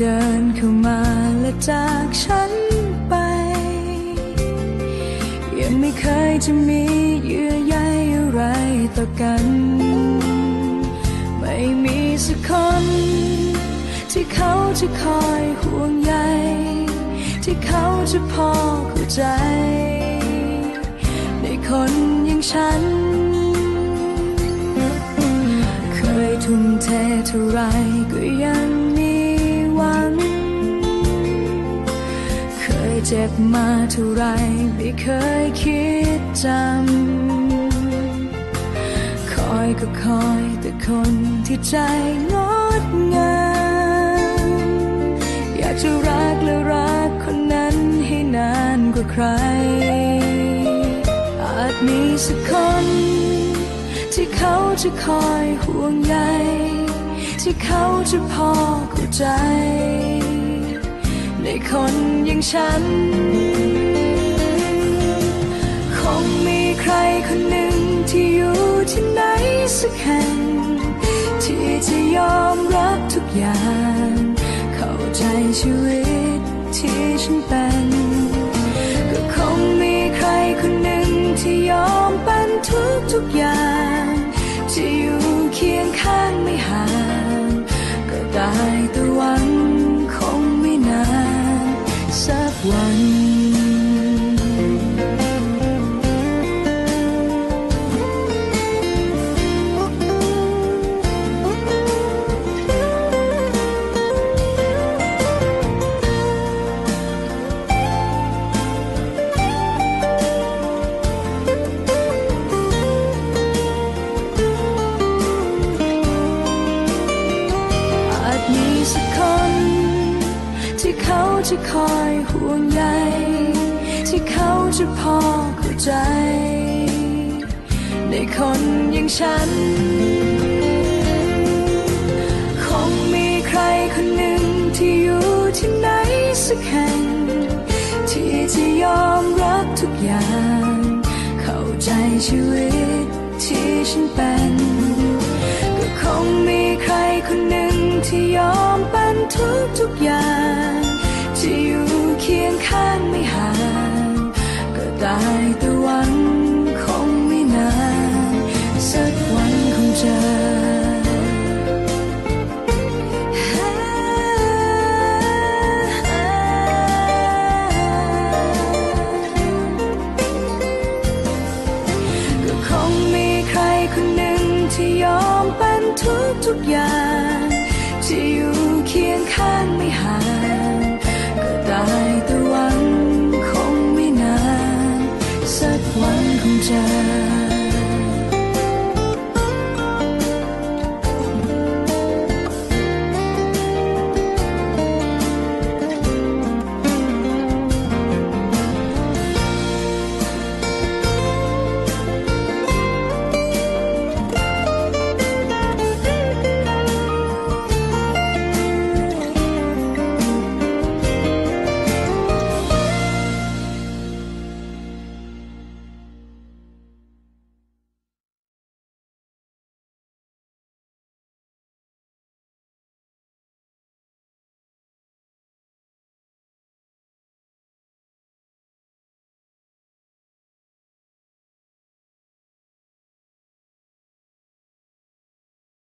ดินเข้ามาและจากฉันไป ยังไม่เคยจะมีเยื่อใยอะไรต่อกัน ไม่มีสักคน ที่เขาจะคอยห่วงใยที่เขาจะพอเข้าใจ ในคนอย่างฉัน เคยทุ่มเทเท่าไรก็ย จ็บมาเท่าไรไม่เคยคิดจำ คอยก็คอยแต่คนที่ใจงดงามอยากจะรักและรักคนนั้นให้นานกว่าใคร อาจมีสักคน ที่เขาจะคอยห่วงใยที่เขาจะพอเข้าใจ ในคนอย่างฉัน คงมีใครคนหนึ่งที่อยู่ที่ไหนสักแห่ง ที่จะยอมรับทุกอย่าง เข้าใจชีวิตที่ฉันเป็น ก็คงมีใครคนหนึ่งที่ยอมเป็นทุกทุกๆอย่างจะอยู่เคียงข้าง จะคอยห่วงใยที่เขาจะพอเข้าใจ ในคนอย่างฉัน คงมีใครคนหนึ่งที่อยู่ที่ไหนสักแห่งที่จะยอมรับทุกอย่าง เข้าใจชีวิตที่ฉันเป็น ก็คงมีใครคนหนึ่งที่ยอมเป็นทุกทุกๆอย่าง ที่อยู่เคียงข้างไม่ห่างก็ได้แต่หวังคงไม่นานสักวันคงเจอก็คงมีใครคนหนึ่งที่ยอมเป็นทุกทุกอย่างที่อยู่เคียงข้างไม่ห่าง 等着。